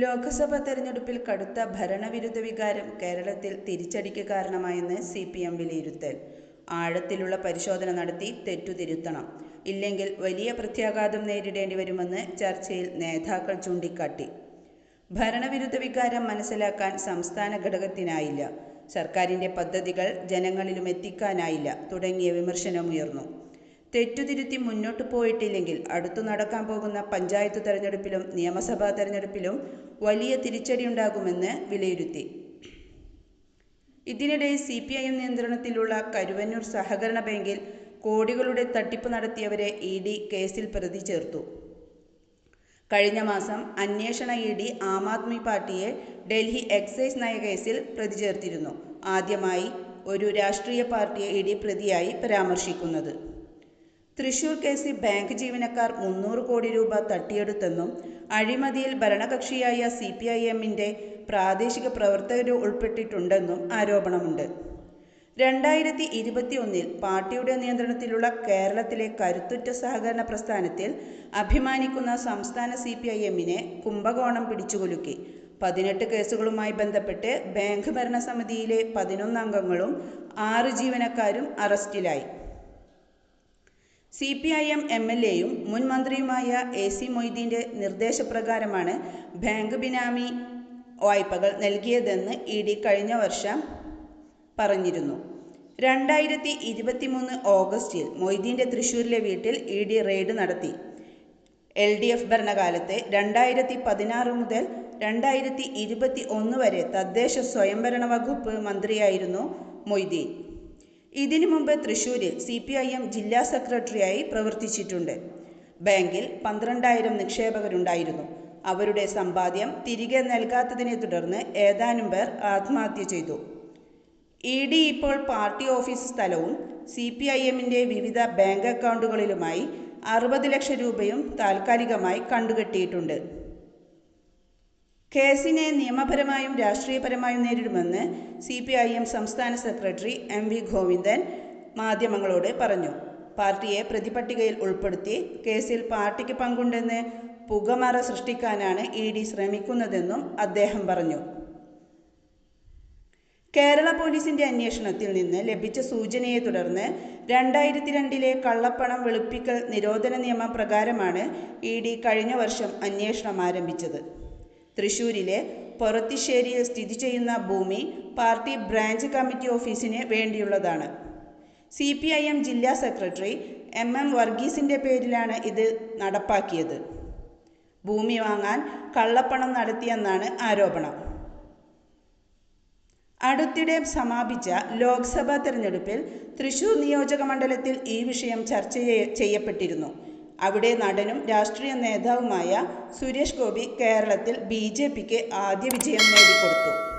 ലോക്സഭാ തെരഞ്ഞെടുപ്പിൽ കടുത്ത ഭരണവിരുദ്ധ വികാരം കേരളത്തിൽ തിരിച്ചടിക്ക് കാരണമായെന്ന് സി പി എം വിലയിരുത്തൽ. ആഴത്തിലുള്ള പരിശോധന നടത്തി തെറ്റുതിരുത്തണം. ഇല്ലെങ്കിൽ വലിയ പ്രത്യാഘാതം നേരിടേണ്ടി വരുമെന്ന് ചർച്ചയിൽ നേതാക്കൾ ചൂണ്ടിക്കാട്ടി. ഭരണവിരുദ്ധ വികാരം മനസ്സിലാക്കാൻ സംസ്ഥാന ഘടകത്തിനായില്ല. സർക്കാരിന്റെ പദ്ധതികൾ ജനങ്ങളിലും എത്തിക്കാനായില്ല. തുടങ്ങിയ വിമർശനമുയർന്നു. തെറ്റുതിരുത്തി മുന്നോട്ട് പോയിട്ടില്ലെങ്കിൽ അടുത്തു നടക്കാൻ പോകുന്ന പഞ്ചായത്ത് തെരഞ്ഞെടുപ്പിലും നിയമസഭാ തെരഞ്ഞെടുപ്പിലും വലിയ തിരിച്ചടിയുണ്ടാകുമെന്ന് വിലയിരുത്തി. ഇതിനിടെ സി പി ഐ എം നിയന്ത്രണത്തിലുള്ള കരുവന്നൂർ സഹകരണ ബാങ്കിൽ കോടികളുടെ തട്ടിപ്പ് നടത്തിയവരെ ഇ ഡി കേസിൽ പ്രതി ചേർത്തു. കഴിഞ്ഞ മാസം അന്വേഷണ ഇ ഡി ആം ആദ്മി പാർട്ടിയെ ഡൽഹി എക്സൈസ് നയകേസിൽ പ്രതി ചേർത്തിരുന്നു. ആദ്യമായി ഒരു രാഷ്ട്രീയ പാർട്ടിയെ ഇ ഡി പ്രതിയായി പരാമർശിക്കുന്നത്. തൃശൂർ കേസിൽ ബാങ്ക് ജീവനക്കാർ മുന്നൂറ് കോടി രൂപ തട്ടിയെടുത്തെന്നും അഴിമതിയിൽ ഭരണകക്ഷിയായ സി പി ഐ എമ്മിന്റെ പ്രാദേശിക പ്രവർത്തകർ ഉൾപ്പെട്ടിട്ടുണ്ടെന്നും ആരോപണമുണ്ട്. രണ്ടായിരത്തി ഇരുപത്തി ഒന്നിൽ പാർട്ടിയുടെ നിയന്ത്രണത്തിലുള്ള കേരളത്തിലെ കരുത്തുറ്റ സഹകരണ പ്രസ്ഥാനത്തിൽ അഭിമാനിക്കുന്ന സംസ്ഥാന സി പി ഐ എമ്മിനെ കുംഭകോണം പിടിച്ചുകുലുക്കി. പതിനെട്ട് കേസുകളുമായി ബന്ധപ്പെട്ട് ബാങ്ക് ഭരണസമിതിയിലെ പതിനൊന്ന് അംഗങ്ങളും ആറ് ജീവനക്കാരും അറസ്റ്റിലായി. C P I M M L എയും മുൻ മന്ത്രിയുമായ എ സി മൊയ്തീന്റെ നിർദ്ദേശപ്രകാരമാണ് ബാങ്ക് ബിനാമി വായ്പകൾ നൽകിയതെന്ന് ഇ ഡി കഴിഞ്ഞ വർഷം പറഞ്ഞിരുന്നു. രണ്ടായിരത്തി ഇരുപത്തി മൂന്ന് ഓഗസ്റ്റിൽ മൊയ്തീന്റെ തൃശ്ശൂരിലെ വീട്ടിൽ ഇ ഡി റെയ്ഡ് നടത്തി. എൽ ഡി എഫ് ഭരണകാലത്തെ രണ്ടായിരത്തി പതിനാറ് മുതൽ രണ്ടായിരത്തി ഇരുപത്തി ഒന്ന് വരെ തദ്ദേശ സ്വയംഭരണ വകുപ്പ് മന്ത്രിയായിരുന്നു മൊയ്തീൻ. ഇതിനു മുമ്പ് തൃശൂരിൽ സി പി ഐ എം ജില്ലാ സെക്രട്ടറിയായി പ്രവർത്തിച്ചിട്ടുണ്ട്. ബാങ്കിൽ പന്ത്രണ്ടായിരം നിക്ഷേപകരുണ്ടായിരുന്നു. അവരുടെ സമ്പാദ്യം തിരികെ നൽകാത്തതിനെ തുടർന്ന് ഏതാനും പേർ ആത്മഹത്യ ചെയ്തു. ഇ ഡി ഇപ്പോൾ പാർട്ടി ഓഫീസ് സ്ഥലവും സി പി ഐ എമ്മിന്റെ വിവിധ ബാങ്ക് അക്കൗണ്ടുകളിലുമായി അറുപത് ലക്ഷം രൂപയും താൽക്കാലികമായി കണ്ടുകെട്ടിയിട്ടുണ്ട്. കേസിനെ നിയമപരമായും രാഷ്ട്രീയപരമായും നേരിടുമെന്ന് സി പി ഐ എം സംസ്ഥാന സെക്രട്ടറി എം വി ഗോവിന്ദൻ മാധ്യമങ്ങളോട് പറഞ്ഞു. പാർട്ടിയെ പ്രതിപട്ടികയിൽ ഉൾപ്പെടുത്തി കേസിൽ പാർട്ടിക്ക് പങ്കുണ്ടെന്ന് പുകമറ സൃഷ്ടിക്കാനാണ് ഇ ഡി ശ്രമിക്കുന്നതെന്നും അദ്ദേഹം പറഞ്ഞു. കേരള പോലീസിന്റെ അന്വേഷണത്തിൽ നിന്ന് ലഭിച്ച സൂചനയെ തുടർന്ന് രണ്ടായിരത്തി രണ്ടിലെ കള്ളപ്പണം വെളുപ്പിക്കൽ നിരോധന നിയമം പ്രകാരമാണ് ഇ ഡി കഴിഞ്ഞ വർഷം അന്വേഷണം ആരംഭിച്ചത്. തൃശൂരിലെ പൊറത്തിശ്ശേരിയിൽ സ്ഥിതി ചെയ്യുന്ന ഭൂമി പാർട്ടി ബ്രാഞ്ച് കമ്മിറ്റി ഓഫീസിന് വേണ്ടിയുള്ളതാണ്. സി പി ഐ എം ജില്ലാ സെക്രട്ടറി എം എം വർഗീസിന്റെ പേരിലാണ് ഇത് നടപ്പാക്കിയത്. ഭൂമി വാങ്ങാൻ കള്ളപ്പണം നടത്തിയെന്നാണ് ആരോപണം. അടുത്തിടെ സമാപിച്ച ലോക്സഭാ തെരഞ്ഞെടുപ്പിൽ തൃശൂർ നിയോജക മണ്ഡലത്തിൽ ഈ വിഷയം ചർച്ച ചെയ്യപ്പെട്ടിരുന്നു. അവിടെ നടനും രാഷ്ട്രീയ നേതാവുമായ സുരേഷ് ഗോപി കേരളത്തിൽ ബി ജെ പിക്ക് ആദ്യ വിജയം നേടിക്കൊടുത്തു.